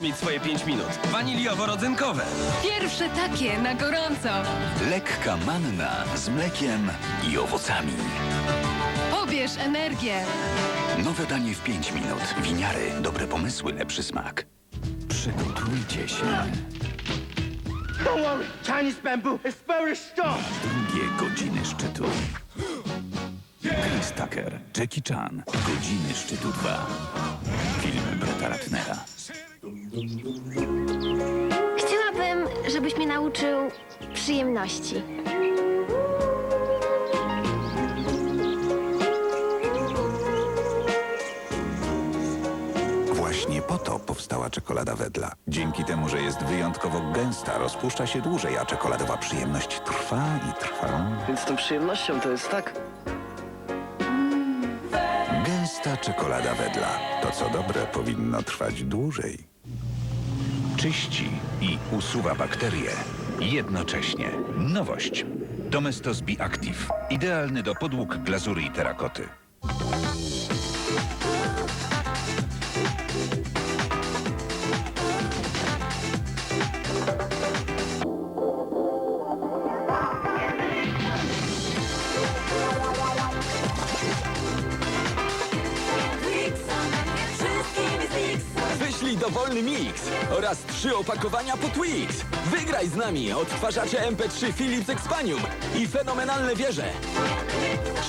mieć swoje 5 minut. Waniliowo-rodzynkowe. Pierwsze takie na gorąco. Lekka manna z mlekiem i owocami. Pobierz energię. Nowe danie w 5 minut. Winiary. Dobre pomysły, lepszy smak. Przygotujcie się. Don't worry, Chinese bamboo is very strong. Drugie godziny szczytu. Chris Tucker, Jackie Chan. Godziny szczytu 2. Film Breta Ratnera. Nauczył przyjemności. Właśnie po to powstała czekolada Wedla. Dzięki temu, że jest wyjątkowo gęsta, rozpuszcza się dłużej, a czekoladowa przyjemność trwa i trwa. Więc tą przyjemnością to jest tak. Gęsta czekolada Wedla. To co dobre powinno trwać dłużej. Czyści i usuwa bakterie jednocześnie. Nowość. Domestos Active. Idealny do podłóg glazury i terakoty. Dowolny mix oraz trzy opakowania po Twix. Wygraj z nami odtwarzacze MP3 Philips Expanium i fenomenalne wieże.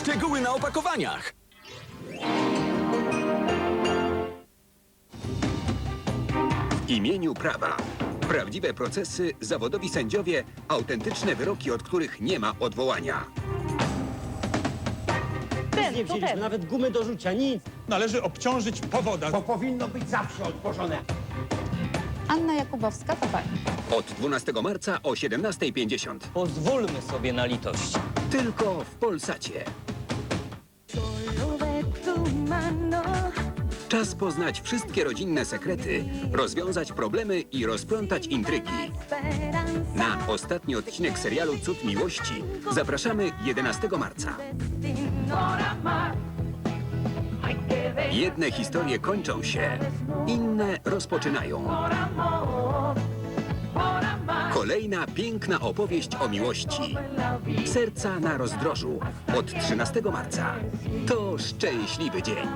Szczegóły na opakowaniach. W imieniu prawa. Prawdziwe procesy, zawodowi sędziowie, autentyczne wyroki, od których nie ma odwołania. Nie wzięliśmy nawet gumy do rzucia, nic. Należy obciążyć powoda. Bo powinno być zawsze otworzone. Anna Jakubowska, to pani. Od 12 marca o 17.50. Pozwólmy sobie na litość. Tylko w Polsacie. Czas poznać wszystkie rodzinne sekrety, rozwiązać problemy i rozplątać intrygi. Na ostatni odcinek serialu Cud Miłości zapraszamy 11 marca. Jedne historie kończą się, inne rozpoczynają. Kolejna piękna opowieść o miłości. Serca na rozdrożu od 13 marca. To szczęśliwy dzień.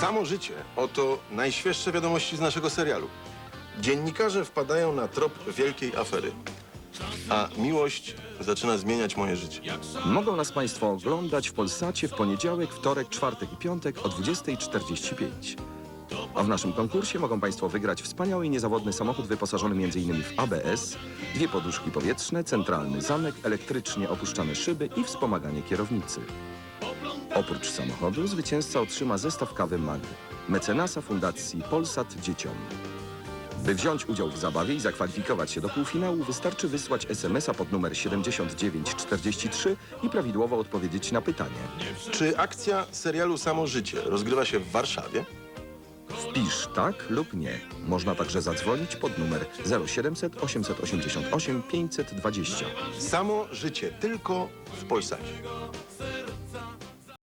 Samo życie. Oto najświeższe wiadomości z naszego serialu. Dziennikarze wpadają na trop wielkiej afery. A miłość zaczyna zmieniać moje życie. Mogą nas Państwo oglądać w Polsacie w poniedziałek, wtorek, czwartek i piątek o 20.45. A w naszym konkursie mogą Państwo wygrać wspaniały i niezawodny samochód wyposażony m.in. w ABS, dwie poduszki powietrzne, centralny zamek, elektrycznie opuszczane szyby i wspomaganie kierownicy. Oprócz samochodu zwycięzca otrzyma zestaw kawy Mag, mecenasa Fundacji Polsat Dzieciom. By wziąć udział w zabawie i zakwalifikować się do półfinału, wystarczy wysłać SMS-a pod numer 7943 i prawidłowo odpowiedzieć na pytanie. Czy akcja serialu Samo życie rozgrywa się w Warszawie? Wpisz tak lub nie. Można także zadzwonić pod numer 0700 888 520. Samo życie tylko w Polsacie.